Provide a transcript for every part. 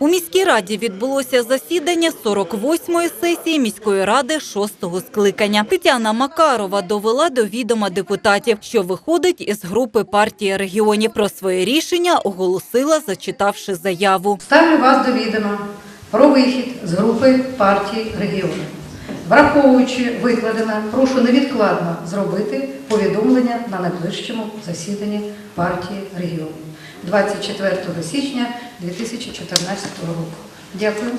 У міській раді відбулося засідання 48-ї сесії міської ради 6-го скликання. Тетяна Макарова довела до відома депутатів, що виходить із групи партії регіонів. Про своє рішення оголосила, зачитавши заяву. Ставлю вас до відома про вихід з групи партії регіонів. Враховуючи викладене, прошу невідкладно зробити повідомлення на найближчому засіданні партії регіонів 24 січня 2014 року. Дякую.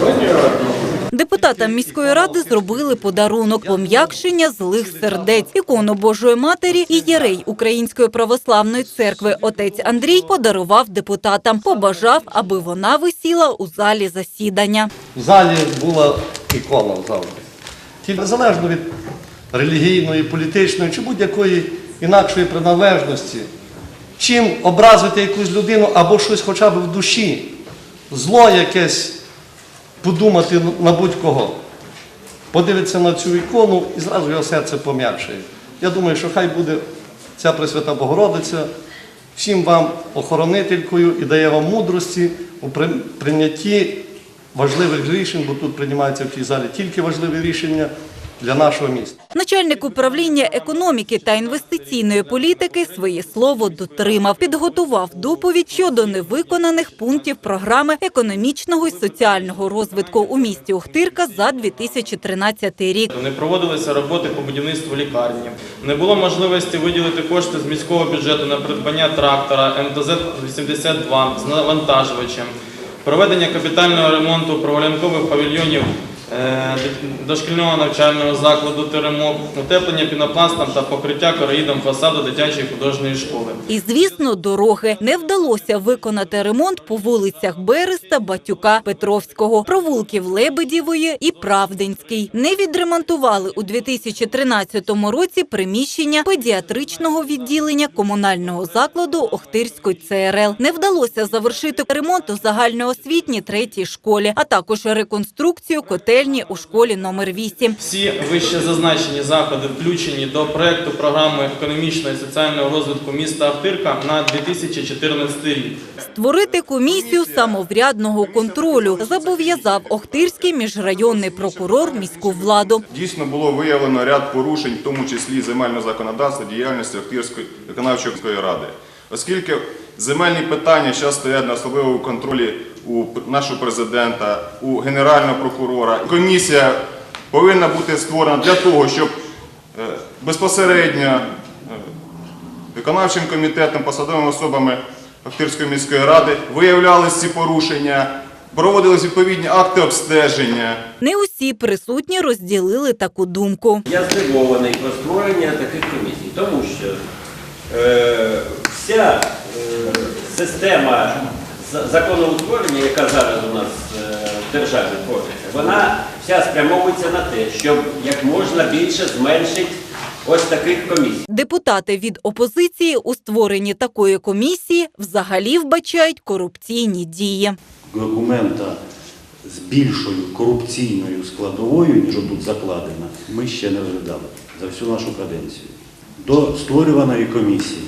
Понятно. Депутатам міської ради зробили подарунок пом'якшення злих сердець. Ікону Божої Матері і єрей Української православної церкви отець Андрій подарував депутатам. Побажав, аби вона висіла у залі засідання. В залі була ікона завжди. Тільки незалежно від релігійної, політичної чи будь-якої інакшої приналежності. Чим образити якусь людину або щось хоча б в душі, зло якесь подумати на будь-кого. Подивиться на цю ікону і зразу його серце пом'якшує. Я думаю, що хай буде ця Пресвята Богородиця всім вам охоронителькою і дає вам мудрості у прийнятті важливих рішень, бо тут приймаються в цій залі тільки важливі рішення для нашого міста. Начальник управління економіки та інвестиційної політики своє слово дотримав. Підготував доповідь щодо невиконаних пунктів програми економічного і соціального розвитку у місті Охтирка за 2013 рік. Не проводилися роботи по будівництву лікарні. Не було можливості виділити кошти з міського бюджету на придбання трактора МТЗ-82 з навантажувачем, проведення капітального ремонту провалянкових павільйонів дошкільного навчального закладу «Теремок», утеплення пінопластом та покриття короїдом фасаду дитячої художньої школи. І, звісно, дороги. Не вдалося виконати ремонт по вулицях Береста, Батюка, Петровського, провулків Лебедєвої і Правдинський. Не відремонтували у 2013 році приміщення педіатричного відділення комунального закладу Охтирської ЦРЛ. Не вдалося завершити ремонт у загальноосвітній третій школі, а також реконструкцію котельні у школі номер 8. Всі вище зазначені заходи включені до проекту програми економічного і соціального розвитку міста Ахтирка на 2014 рік. Створити комісію самоврядного контролю зобов'язав Охтирський міжрайонний прокурор міську владу. Дійсно було виявлено ряд порушень, в тому числі земельного законодавства діяльності Охтирської виконавчої ради. Оскільки земельні питання зараз стоять на особливому контролі у нашого президента, у генерального прокурора, комісія повинна бути створена для того, щоб е, безпосередньо е, виконавчим комітетом, посадовими особами Охтирської міської ради виявлялись ці порушення, проводились відповідні акти обстеження. Не усі присутні розділили таку думку. Я здивований про створення таких комісій, тому що е, вся е, система законоутворення, яка зараз у нас е, в державі твориться, вона вся спрямовується на те, щоб як можна більше зменшити ось таких комісій. Депутати від опозиції у створенні такої комісії взагалі вбачають корупційні дії. документа з більшою корупційною складовою, ніж тут закладена, ми ще не розглядали за всю нашу каденцію. До створюваної комісії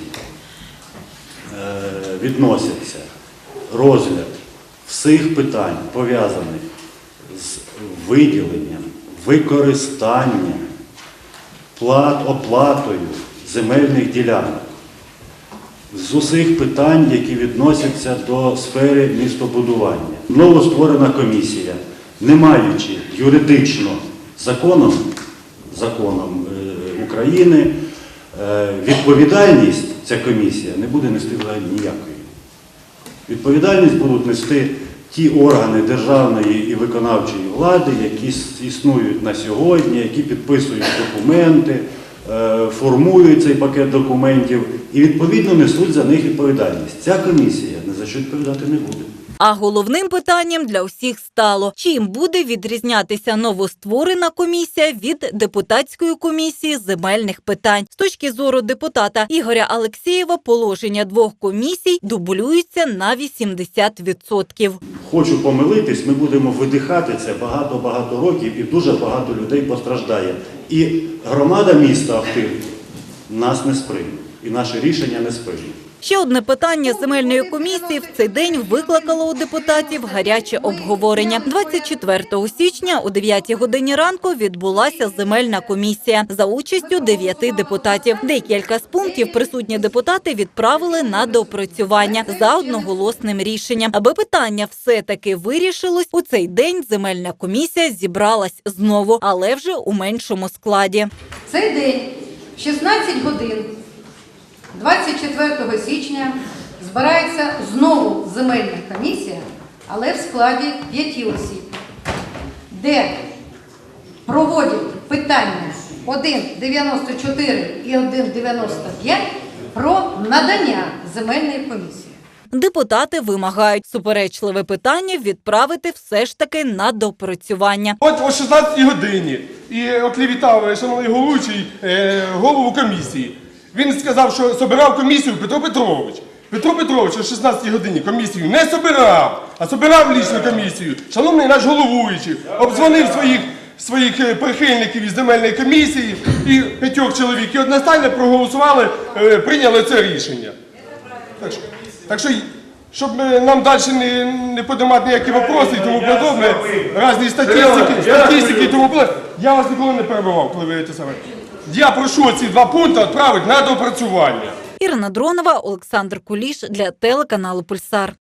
е, відносяться розгляд всіх питань, пов'язаних з виділенням, використанням, плат, оплатою земельних ділянок з усіх питань, які відносяться до сфери містобудування. Новостворена комісія, не маючи юридично законом, законом е, України, е, відповідальність ця комісія не буде нести ніякої. Відповідальність будуть нести ті органи державної і виконавчої влади, які існують на сьогодні, які підписують документи, е, формують цей пакет документів і відповідно несуть за них відповідальність. Ця комісія не за що відповідати не буде. А головним питанням для усіх стало, чим буде відрізнятися новостворена комісія від депутатської комісії земельних питань. З точки зору депутата Ігоря Алексєєва, положення двох комісій дублюються на 80%. Хочу помилитись, ми будемо видихати це багато-багато років і дуже багато людей постраждає. І громада міста Охтирки нас не сприймуть. І наше рішення не сприймуть. Ще одне питання земельної комісії в цей день викликало у депутатів гаряче обговорення. 24 січня о 9 годині ранку відбулася земельна комісія за участю дев'яти депутатів. Декілька з пунктів присутні депутати відправили на доопрацювання за одноголосним рішенням. Аби питання все-таки вирішилось, у цей день земельна комісія зібралась знову, але вже у меншому складі. Цей день, в 16 годин, 24 січня, збирається знову земельна комісія, але в складі п'яти осіб, де проводять питання 1.94 і 1.95 про надання земельної комісії. Депутати вимагають суперечливе питання відправити все ж таки на допрацювання. От о 16 годині. І от вітав шановний головуючий е, голову комісії. Він сказав, що собирав комісію Петро Петрович. Петро Петрович о 16 годині комісію не собирав, а собирав лічну комісію. Шановний наш головуючий обдзвонив своїх своїх е, прихильників із земельної комісії і п'ятьох чоловік і одностайно проголосували, е, прийняли це рішення. Так що, так що щоб е, нам далі не, не подимати ніякі вопроси і тому подобне, різні статистики, статистики і тому подобне. Я вас ніколи не перебивав, коли ви це саме. Я прошу ці два пункти відправити на допрацювання. Ірина Дронова, Олександр Куліш для телеканалу Пульсар.